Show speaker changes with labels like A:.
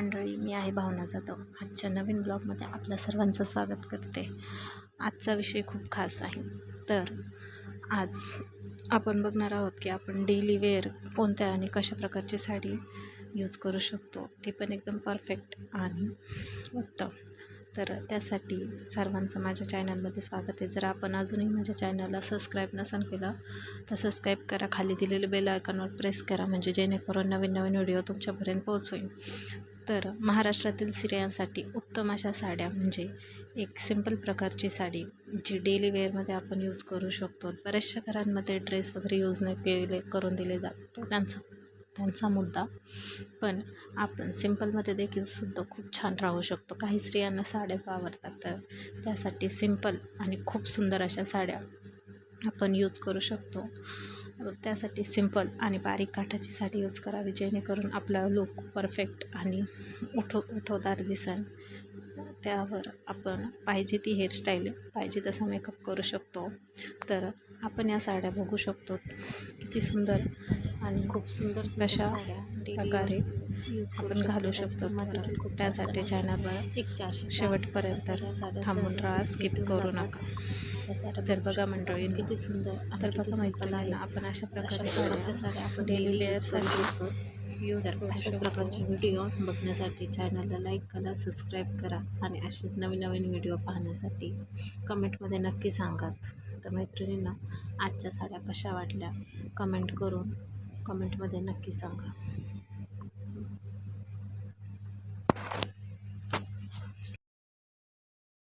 A: मंडळी मी आहे भावना जाधव. आजच्या नवीन ब्लॉगमध्ये आपल्या सर्वांचं स्वागत करते. आजचा विषय खूप खास आहे. तर आज आपण बघणार आहोत की आपण डेली वेअर कोणत्या आणि कशा प्रकारची साडी यूज करू शकतो ती पण एकदम परफेक्ट आणि उत्तम. तर त्यासाठी सर्वांचं माझ्या चॅनलमध्ये स्वागत आहे. जर आपण अजूनही माझ्या चॅनलला सबस्क्राईब नसेल केलं तर सबस्क्राईब करा. खाली दिलेलं बेल आयकॉनवर प्रेस करा म्हणजे जेणेकरून नवीन नवीन व्हिडिओ तुमच्यापर्यंत पोहोचवेल तर महाराष्ट्रातील स्त्रियांसाठी उत्तम अशा साड्या म्हणजे एक सिंपल प्रकारची साडी जी डेली वेअरमध्ये आपण यूज करू शकतो. बऱ्याचशा घरांमध्ये ड्रेस वगैरे यूज नाही केले करून दिले जातो त्यांचा त्यांचा मुद्दा. पण आपण सिंपलमध्ये देखील सुद्धा खूप छान राहू शकतो. काही स्त्रियांना साड्याच आवडतात तर त्यासाठी सिंपल आणि खूप सुंदर अशा साड्या आपण यूज करू शकतो. त्यासाठी सिंपल आणि बारीक काठाची साडी यूज करावी जेणेकरून आपला लुक परफेक्ट आणि उठव उठवदार दिसेल. त्यावर आपण पाहिजे ती हेअरस्टाईल पाहिजे तसा मेकअप करू शकतो. तर आपण या साड्या बघू शकतो. किती सुंदर आणि खूप सुंदर कशा प्रकारे आपण घालू शकतो. त्यासाठी चॅनलवर
B: एक चारशे
A: शेवटपर्यंत थांबून राहा स्किप करू नका. तर बघा मंडळी
B: किती सुंदर
A: तर बघा मैत्रिणींना आपण अशा प्रकारे साड्या
B: साड्या आपण
A: डेली यूज
B: तर
A: करू
B: अशाच प्रकारचे व्हिडिओ बघण्यासाठी चॅनलला लाईक करा सबस्क्राईब करा आणि असेच नवीन नवीन व्हिडिओ पाहण्यासाठी कमेंटमध्ये नक्की सांगात. तर मैत्रिणींना आजच्या साड्या कशा वाटल्या? कमेंट करून कमेंटमध्ये नक्की सांगा.